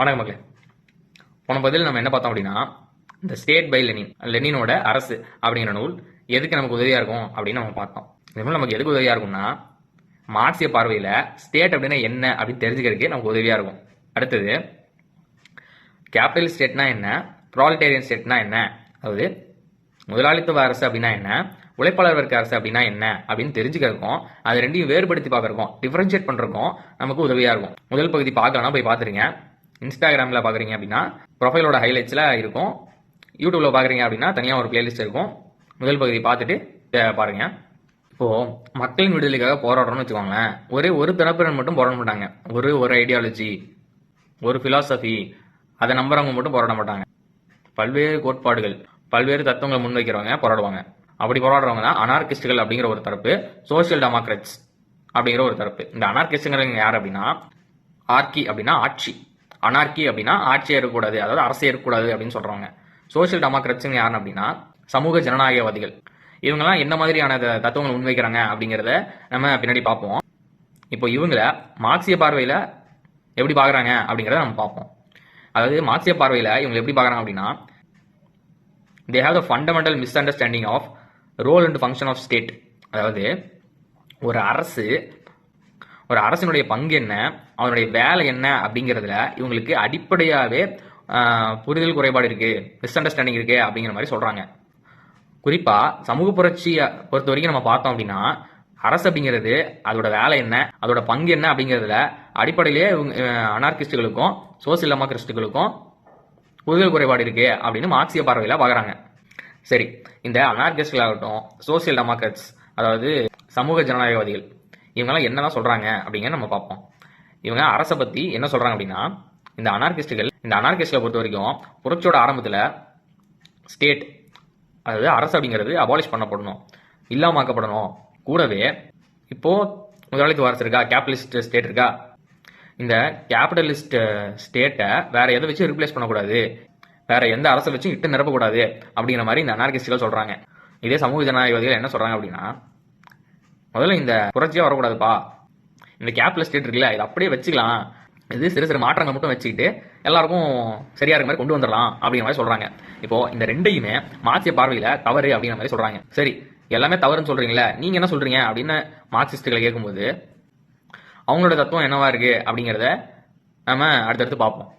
வணக்கம் மக்களே. போன பதில் நம்ம என்ன பார்த்தோம் அப்படின்னா இந்த ஸ்டேட் பை லெனின் லெனினோட அரசு அப்படிங்கிற நூல் எதுக்கு நமக்கு உதவியாக இருக்கும் அப்படின்னு நம்ம பார்த்தோம். இந்த நூல் நமக்கு எதுக்கு உதவியாக இருக்கும்னா மார்க்சிய பார்வையில் ஸ்டேட் அப்படின்னா என்ன அப்படின்னு தெரிஞ்சுக்கிறதுக்கு நமக்கு உதவியாக இருக்கும். அடுத்தது கேபிட்டல் ஸ்டேட்னா என்ன ப்ராலிட்டேரியன் ஸ்டேட்னா என்ன அதாவது முதலாளித்துவ அரசு அப்படின்னா என்ன உழைப்பாளர் வர்க்க அரசு அப்படின்னா என்ன அப்படின்னு தெரிஞ்சுக்கிறதுக்கும் அது ரெண்டையும் வேறுபடுத்தி பார்க்கறக்கும் டிஃபரன்ஷியேட் பண்ணுறதுக்கும் நமக்கு உதவியாக இருக்கும். முதல் பகுதி பார்க்கலாம் போய் பார்த்துருங்க. இன்ஸ்டாகிராமில் பார்க்குறீங்க அப்படின்னா ப்ரொஃபைலோட ஹைலைட்ஸில் இருக்கும். யூடியூப்பில் பார்க்குறீங்க அப்படின்னா தனியாக ஒரு பிளேலிஸ்ட் இருக்கும். முதல் பகுதி பார்த்துட்டு பாருங்கள் பாருங்க. மக்களின் விடுதலைக்காக போராடுறோம்னு வச்சுக்கோங்களேன். ஒரே ஒரு தரப்பினர் மட்டும் போராட மாட்டாங்க. ஒரு ஒரு ஐடியாலஜி ஒரு ஃபிலாசபி அதை நம்புறவங்க மட்டும் போராட மாட்டாங்க. பல்வேறு கோட்பாடுகள் பல்வேறு தத்துவங்களை முன்வைக்கிறவங்க போராடுவாங்க. அப்படி போராடுறவங்க தான் அனார்கிஸ்டுகள் அப்படிங்கிற ஒரு தரப்பு சோசியல் டெமோக்ராட்ஸ் அப்படிங்கிற ஒரு தரப்பு. இந்த அனார்கிஸ்டுங்கிறவங்க யார் அப்படின்னா ஆர்கி அப்படின்னா ஆட்சி. அனார்கி அப்படின்னா ஆட்சியே இருக்கக்கூடாது அதாவது அரசு இருக்கக்கூடாது அப்படின்னு சொல்கிறாங்க சோசியல் டெமோக்ராட்ஸுங்க யாருன்னு அப்படின்னா சமூக ஜனநாயகவாதிகள். இவங்கெல்லாம் என்ன மாதிரியான தத்துவங்களை முன்வைக்கிறாங்க அப்படிங்கிறத நம்ம பின்னாடி பார்ப்போம். இப்போ இவங்கள மார்க்சிய பார்வையில் எப்படி பார்க்குறாங்க அப்படிங்கிறத நம்ம பார்ப்போம். அதாவது மார்க்சிய பார்வையில் இவங்க எப்படி பார்க்குறாங்க அப்படின்னா they have the fundamental misunderstanding of role and function of state அதாவது ஒரு அரசு ஒரு அரசினுடைய பங்கு என்ன அவனுடைய வேலை என்ன அப்படிங்கிறதுல இவங்களுக்கு அடிப்படையாகவே புரிதல் குறைபாடு இருக்கு மிஸ் அண்டர்ஸ்டாண்டிங் இருக்கு அப்படிங்கிற மாதிரி சொல்றாங்க. குறிப்பா சமூக புரட்சியை பொறுத்த வரைக்கும் நம்ம பார்த்தோம் அப்படின்னா அரசு அப்படிங்கிறது அதோட வேலை என்ன அதோட பங்கு என்ன அப்படிங்கிறதுல அடிப்படையிலேயே இவங்க அனார்கிஸ்டுகளுக்கும் சோசியல் டெமோக்ரிஸ்டுகளுக்கும் புரிதல் குறைபாடு இருக்கு அப்படின்னு மார்க்சிய பார்வையில் பார்க்குறாங்க சரி இந்த அனார்கிஸ்டுகளாகட்டும் சோசியல் டெமோக்ரட்ஸ் அதாவது சமூக ஜனநாயகவாதிகள் இவங்கெல்லாம் என்னதான் சொல்றாங்க அப்படிங்கிற நம்ம பார்ப்போம். இவங்க அரசை பத்தி என்ன சொல்றாங்க அப்படின்னா இந்த அனார்கிஸ்டுகள் இந்த அனார்கிஸ்டை பொறுத்த வரைக்கும் புரட்சியோட ஆரம்பத்தில் ஸ்டேட் அதாவது அரசு அப்படிங்கிறது அபாலிஷ் பண்ணப்படணும் இல்லாமக்கப்படணும் கூடவே இப்போ முதலாளித்துவ அரசு இருக்கா கேபிட்டலிஸ்ட் ஸ்டேட் இருக்கா? இந்த கேபிட்டலிஸ்ட் ஸ்டேட்டை வேற எதை வச்சு ரிப்ளேஸ் பண்ணக்கூடாது வேற எந்த அரசை வச்சும் இட்டு நிரப்பக்கூடாது அப்படிங்கிற மாதிரி இந்த அனார்கிஸ்டுகள் சொல்றாங்க. இதே சமூக ஜனநாயகவாதிகள் என்ன சொல்றாங்க அப்படின்னா முதல்ல இந்த புரட்சியாக வரக்கூடாதுப்பா. இந்த கேபிட்டல் ஸ்டேட் இருக்குல்ல இதை அப்படியே வச்சுக்கலாம். இது சிறு சிறு மாற்றங்கள் மட்டும் வச்சுக்கிட்டு எல்லாருக்கும் சரியா இருக்க மாதிரி கொண்டு வந்துடலாம் அப்படிங்கிற மாதிரி சொல்றாங்க. இப்போ இந்த ரெண்டையுமே மார்க்சிய பார்வையில தவறு அப்படிங்கிற மாதிரி சொல்றாங்க. சரி எல்லாமே தவறுன்னு சொல்றீங்களே நீங்க என்ன சொல்றீங்க அப்படின்னு மார்க்சிஸ்டுகளை கேட்கும்போது அவங்களோட தத்துவம் என்னவா இருக்கு அப்படிங்கிறத நம்ம அடுத்தடுத்து பார்ப்போம்.